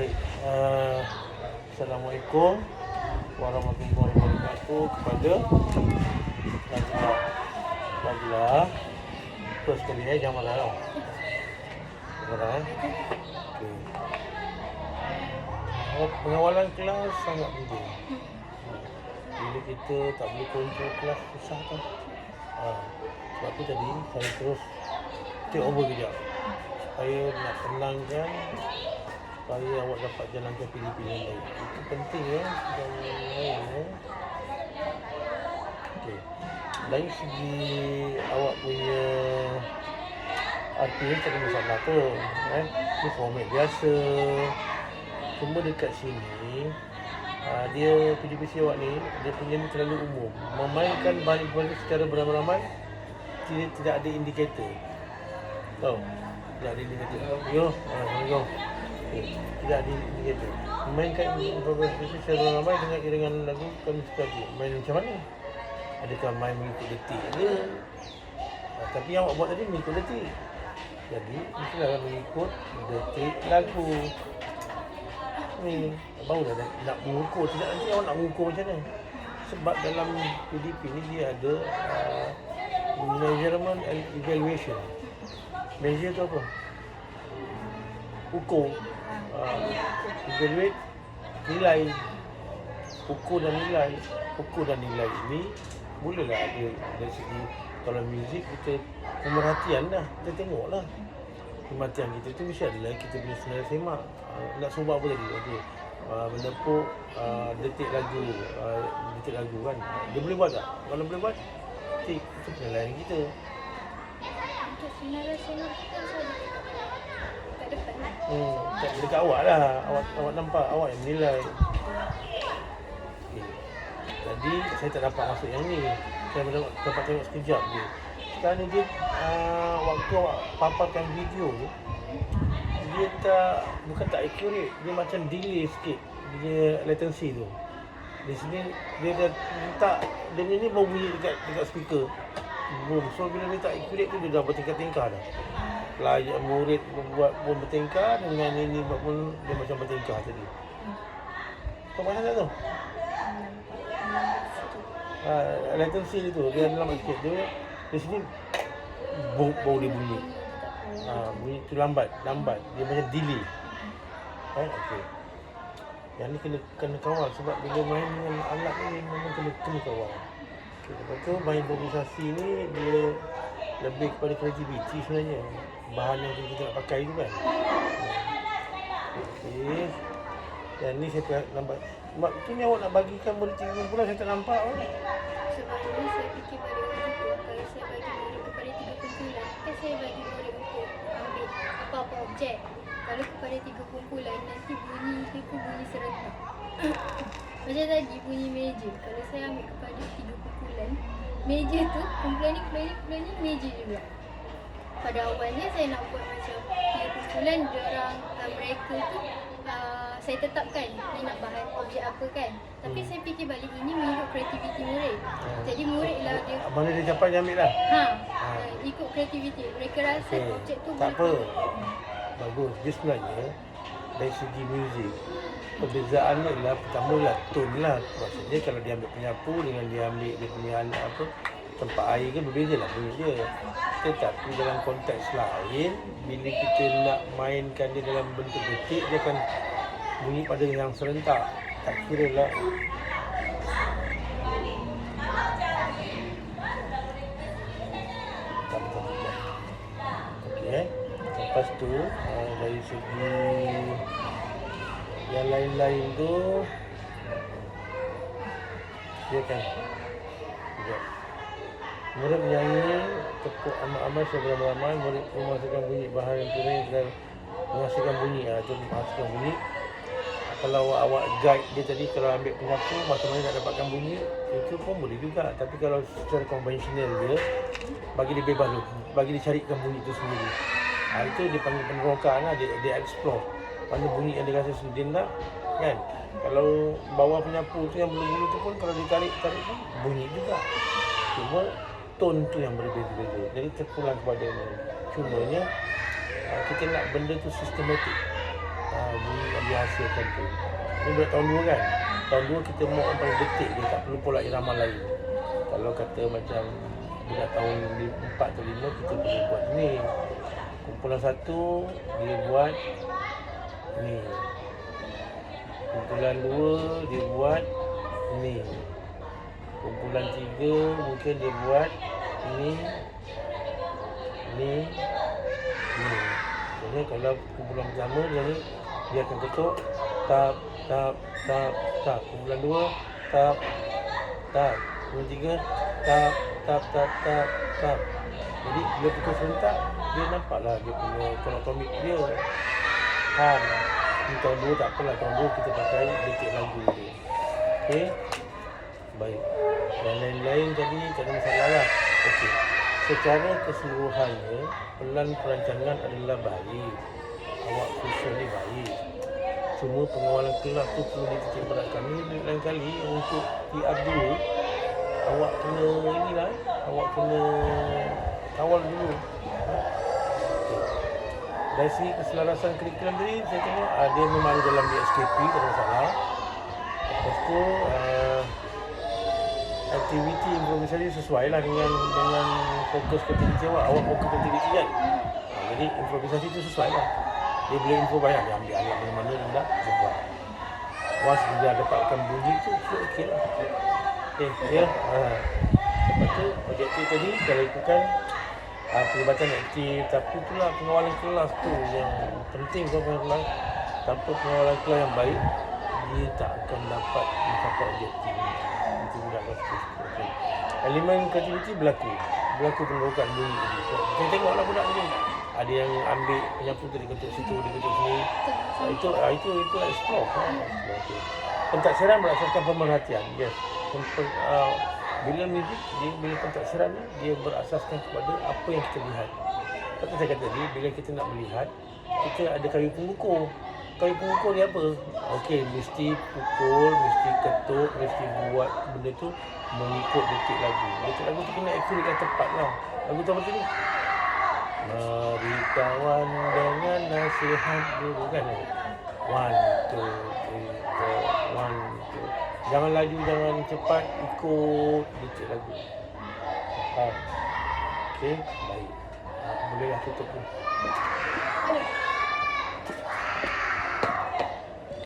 Baik. Uh, Assalamualaikum warahmatullahi wabarakatuh kepada Najla. Najla. Terus sekali eh jangan marah. Jangan marah eh. Okey. Oh, pengawalan kelas sangat penting. Bila kita tak boleh kontrol kelas susah kan. Ha. Sebab tu tadi saya terus take over kejap. Supaya nak tenangkan supaya awak dapat jalankan PDP yang baik. Itu penting ya. Dan yang lain ya. Okey. Dari segi awak punya RPM tak ada masalah tu. Eh? Ini format biasa. Cuma dekat sini uh, dia PDPC awak ni dia punya ni terlalu umum. Memainkan bahan informasi secara beramai-ramai tidak, tidak ada indikator. Tahu? Tidak ada indikator. Yo, ah. Okay. Tidak ada indikator. Memainkan informasi secara beramai dengan iringan lagu kami suka je. Main macam mana? Adakah main mengikut detik ke? Ah, tapi yang awak buat tadi mengikut detik. Jadi, mestilah mengikut detik lagu ni baru dah nak, nak mengukur tidak nanti awak nak mengukur macam mana sebab dalam PDP ni dia ada uh, measurement and evaluation measure tu apa ukur evaluate nilai. Ukur dan nilai. Ukur dan nilai ini mulalah ada dari segi kalau muzik kita pemerhatian dah kita tengok lah kematian kita tu mesti adalah kita punya senarai semak. Uh, nak sumbang apa tadi okey. Uh, menepuk uh, detik lagu. Uh, detik lagu kan? Dia boleh buat tak? Kalau boleh buat detik itu penilaian kita. Untuk senarai senar kita hmm, dekat awak lah. Awak awak nampak awak yang menilai. Okay. tadi saya tak dapat masuk yang ni. Saya dapat, dapat tengok sekejap je. Sekarang ni dia uh, waktu awak paparkan video dia tak bukan tak accurate. Dia macam delay sikit dia latency tu. Di sini dia dah tak dia punya ni baru bunyi dekat dekat speaker. Boom so bila dia tak accurate tu dia dah bertingkah-tingkah dah pelajar murid buat pun bertingkah dengan ini buat pun dia macam bertingkah tadi kau mana tak tu uh, latency dia tu dia lambat sikit dia di sini bau, bau dia bunyi Ha, bunyi tu lambat, lambat. Dia macam delay. Eh, okey. Yang ni kena kena kawal sebab bila main dengan alat ni memang kena kena kawal. Okey, lepas tu main improvisasi ni dia lebih kepada kreativiti sebenarnya. Bahan yang kita nak pakai tu kan. Okey. Yang ni saya tengah nampak. Mak tu ni awak nak bagikan murid tiga kumpulan saya tak nampak. Oh. Sebab dulu saya fikir pada waktu tu kalau saya bagi murid kepada tiga kumpulan kan saya bagi murid untuk ambil apa-apa objek. Kalau kepada tiga kumpulan nanti bunyi itu bunyi serentak. Macam tadi bunyi meja. Kalau saya ambil kepada tiga kumpulan, meja tu kumpulan ni kumpulan ni kumpulan ni meja juga. Pada awalnya saya nak buat macam tiga kumpulan diorang uh, mereka tu uh, saya tetapkan dia nak bahan objek apa kan. Tapi Hmm. saya fikir balik ini mengikut kreativiti murid. Jadi murid lah dia Mana dia capai dia ambil lah. ha, uh, ikut kreativiti. Mereka rasa Okey, objek tu tak apa. Bagus. Dia sebenarnya dari segi muzik perbezaannya adalah pertama lah tone lah. Maksudnya kalau dia ambil penyapu dengan dia ambil dia punya alat apa tempat air kan berbeza lah bunyi dia. Tetapi dalam konteks lain bila kita nak mainkan dia dalam bentuk detik dia akan bunyi pada yang serentak. Tak kira lah eh. Lepas tu uh, dari segi yang lain-lain tu dia kan? Sekejap. Murid menyanyi tepuk amal-amal secara ramai murid memasukkan bunyi bahan yang turing dan menghasilkan bunyi. Ah tu menghasilkan bunyi. Kalau awak, awak guide dia tadi kalau ambil penyapu macam mana nak dapatkan bunyi itu pun boleh juga. Tapi kalau secara konvensional dia bagi dia bebas tu. Bagi dia carikan bunyi itu sendiri. Ha, itu dia panggil penerokan lah. Dia, dia explore mana bunyi yang dia rasa sendiri nak kan kalau bawah penyapu tu yang bulu-bulu tu pun kalau ditarik-tarik pun bunyi juga cuma tone tu yang berbeza-beza jadi terpulang kepada ni cumanya uh, kita nak benda tu sistematik uh, bunyi yang dihasilkan tu. Ini buat tahun 2 kan? Tahun 2 kita mau yang paling detik dia tak perlu pula irama lain. Kalau kata macam budak tahun 4 atau 5 kita boleh buat ni. Kumpulan satu dia buat ni. Kumpulan dua dia buat ni. Kumpulan tiga mungkin dia buat ni ni ni. Jadi kalau kumpulan pertama dia ni dia akan ketuk tap tap tap tap. Kumpulan dua tap tap. Kumpulan tiga tap tap tap tap tap. Jadi bila pukul serentak dia nampaklah dia punya tonomik dia. Han. Ni tahun dua tak apalah tahun dua kita pakai detik lagu dia. Okey. Baik. Dan lain-lain tadi tak ada masalah lah. Okey. Secara keseluruhannya, pelan perancangan adalah baik. Awak susun ni baik. Cuma pengawalan kelas tu perlu dititik beratkan. Ni lain kali untuk PR dulu, awak kena inilah, awak kena kawal dulu. Okey. Dari segi keselarasan kurikulum tadi, saya tengok uh, dia memang dalam DSKP, tak ada masalah. Lepas tu, uh, aktiviti improvisasi sesuai lah dengan dengan fokus aktiviti awak. Awak fokus aktiviti kan? Ha, jadi improvisasi tu sesuai lah. Dia boleh improvise lah. Dia ambil alat mana-mana dia dah dia buat. Once dia dapatkan bunyi tu, so okey lah. Okay, ya. Ha. Lepas tu, objektif tadi kita lakukan uh, perlibatan aktif. Tapi itulah pengawalan kelas tu yang penting pengawalan kelas. Tanpa pengawalan kelas yang baik, dia tak akan dapat mencapai objektif. Itu tu. Okay. Elemen kreativiti berlaku. Berlaku pengerukan bunyi tadi. So, kita tengoklah budak ni. Ada yang ambil penyapu tu diketuk situ, diketuk sini. Ah, itu ah, itu itu explore. Ha? explore okay. Pentadsiran berasaskan pemerhatian. Yes. Pem, uh, bila muzik dia bila pentadsiran ni dia berasaskan kepada apa yang kita lihat. Seperti saya kata tadi, bila kita nak melihat, kita ada kayu pengukur. Kayu pengukur ni apa? Okey, mesti pukul, mesti ketuk, mesti buat benda tu mengikut detik lagu. Detik lagu tu kena accurate dan tepat lah. Lagu tu apa tadi? Mari kawan dengan nasihat guru kan? One, two, three, four, one, two. Jangan laju, jangan cepat, ikut detik lagu. Okey, baik. Ha, bolehlah tutup ni. Ada.